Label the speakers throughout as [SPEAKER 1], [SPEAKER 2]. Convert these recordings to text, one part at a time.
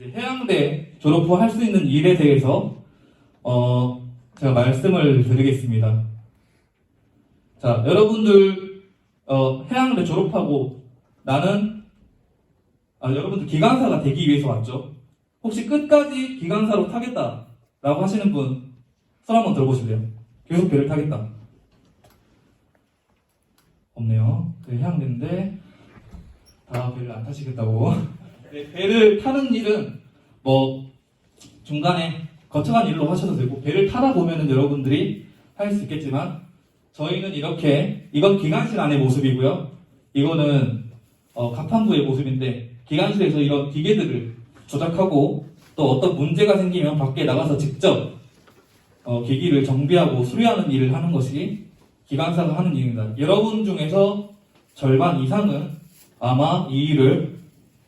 [SPEAKER 1] 해양대 졸업 후 할 수 있는 일에 대해서 어, 제가 말씀을 드리겠습니다. 자, 여러분들 어, 해양대 졸업하고 나는 아, 여러분들 기관사가 되기 위해서 왔죠. 혹시 끝까지 기관사로 타겠다라고 하시는 분 손 한번 들어보실래요? 계속 배를 타겠다. 없네요. 네, 해양대인데 다 배를 안 타시겠다고. 네, 배를 타는 일은 뭐 중간에 거쳐간 일로 하셔도 되고 배를 타다 보면은 여러분들이 할 수 있겠지만 저희는 이렇게 이건 기관실 안의 모습이고요. 이거는 어, 갑판부의 모습인데 기관실에서 이런 기계들을 조작하고 또 어떤 문제가 생기면 밖에 나가서 직접 어, 기기를 정비하고 수리하는 일을 하는 것이 기관사가 하는 일입니다. 여러분 중에서 절반 이상은 아마 이 일을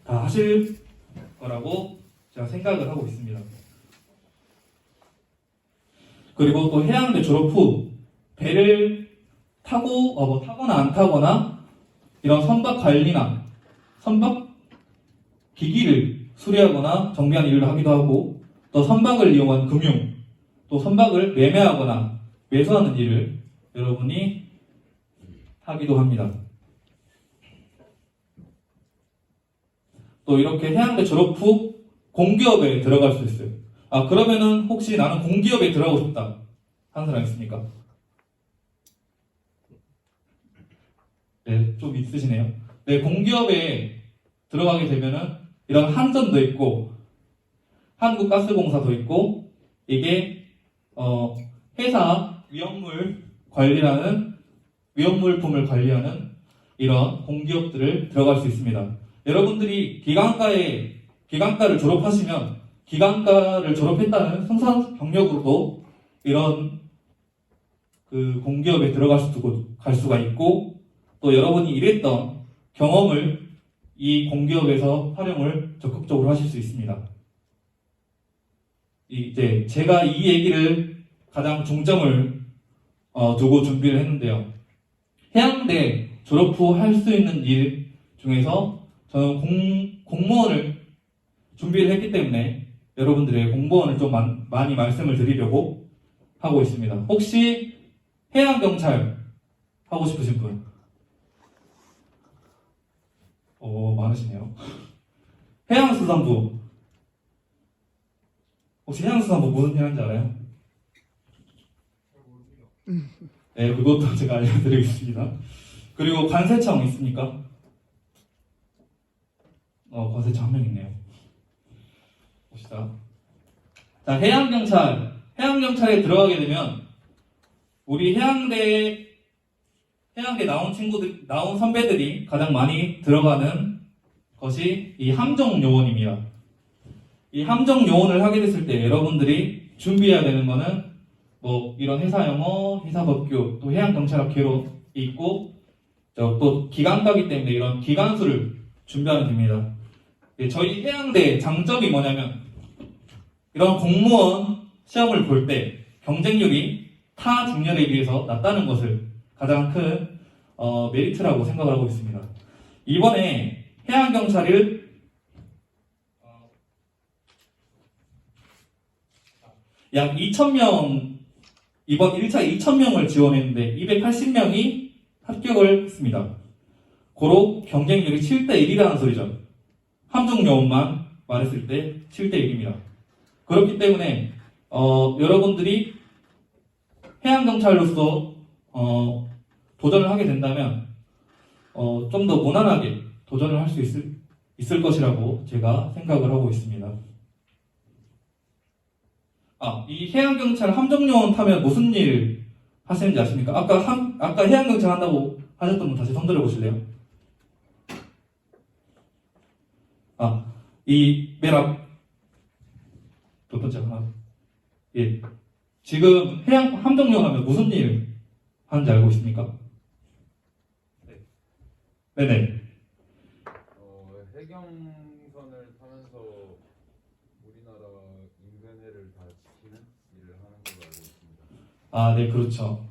[SPEAKER 1] 다 하실 거라고 제가 생각을 하고 있습니다. 그리고 또 해양대 졸업 후 배를 타고 어, 뭐 타거나 안 타거나 이런 선박 관리나 선박 기기를 수리하거나 정비하는 일을 하기도 하고 또 선박을 이용한 금융 또 선박을 매매하거나 매수하는 일을 여러분이 하기도 합니다. 또 이렇게 해양대 졸업 후 공기업에 들어갈 수 있어요. 아 그러면은 혹시 나는 공기업에 들어가고 싶다 하는 사람 있습니까? 네, 좀 있으시네요. 네, 공기업에 들어가게 되면은 이런 한전도 있고 한국가스공사도 있고 이게 어, 회사 위험물 관리라는 위험물품을 관리하는 이런 공기업들을 들어갈 수 있습니다. 여러분들이 기관과에 기관과를 졸업하시면 기관과를 졸업했다는 승산 경력으로도 이런 그 공기업에 들어갈 수, 갈 수가 있고 또 여러분이 일했던 경험을 이 공기업에서 활용을 적극적으로 하실 수 있습니다. 이제 제가 이 얘기를 가장 중점을 어, 두고 준비를 했는데요. 해양대 졸업 후 할 수 있는 일 중에서 저는 공, 공무원을 준비를 했기 때문에 여러분들의 공무원을 좀 많- 많이 말씀을 드리려고 하고 있습니다. 혹시 해양경찰 하고 싶으신 분? 오, 많으시네요. 해양수산부. 혹시 해양수산부 무슨 일 하는지 알아요? 네, 그것도 제가 알려드리겠습니다. 그리고 관세청 있습니까? 어, 관세청 한명 있네요. 봅시다. 자, 해양경찰. 해양경찰에 들어가게 되면, 우리 해양대, 해양대 나온 친구들, 나온 선배들이 가장 많이 들어가는 것이 이 함정요원입니다. 이 함정요원을 하게 됐을 때 여러분들이 준비해야 되는 거는 뭐 이런 회사 영어, 회사 법규, 또 해양경찰학회로 있고 저또 기관과기 때문에 이런 기관수를 준비하면 됩니다. 예, 저희 해양대 장점이 뭐냐면 이런 공무원 시험을 볼 때 경쟁률이 타 중렬에 비해서 낮다는 것을 가장 큰 어, 메리트라고 생각을 하고 있습니다. 이번에 해양경찰을 어, 약 2,000명 이번 1차 2,000명을 지원했는데 280명이 합격을 했습니다. 고로 경쟁률이 7대 1이라는 소리죠. 함정요원만 말했을 때 7대 1입니다. 그렇기 때문에 어, 여러분들이 해양 경찰로서 어, 도전을 하게 된다면 어, 좀 더 무난하게 도전을 할 수 있을, 있을 것이라고 제가 생각을 하고 있습니다. 아, 이 해양 경찰 함정요원 타면 무슨 일 하시는지 아십니까? 아까 함, 아까 해양 경찰 한다고 하셨던 분 다시 손 들어 보실래요? 아, 이맨 앞, 두 번째 하나. 예. 지금 해양 함정요원 하면 무슨 일 하는지 알고 있습니까? 네. 네네.
[SPEAKER 2] 어, 해경선을 타면서 우리나라 인근해를 다 지키는 일을 하는 걸로 알고 있습니다.
[SPEAKER 1] 아, 네, 그렇죠.